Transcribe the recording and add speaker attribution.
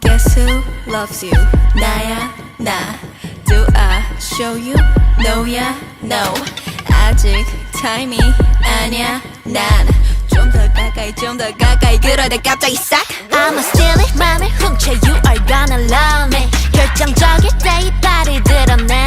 Speaker 1: Guess who loves you? 나야 나. Do I show you? No야 no. 아직 타임이 아니야 난. 좀 더 가까이 좀 더 가까이 그러다 갑자기 싹.
Speaker 2: I'ma steal it 맘을 훔쳐 You are gonna love me 결정적일 때이 발을 드러내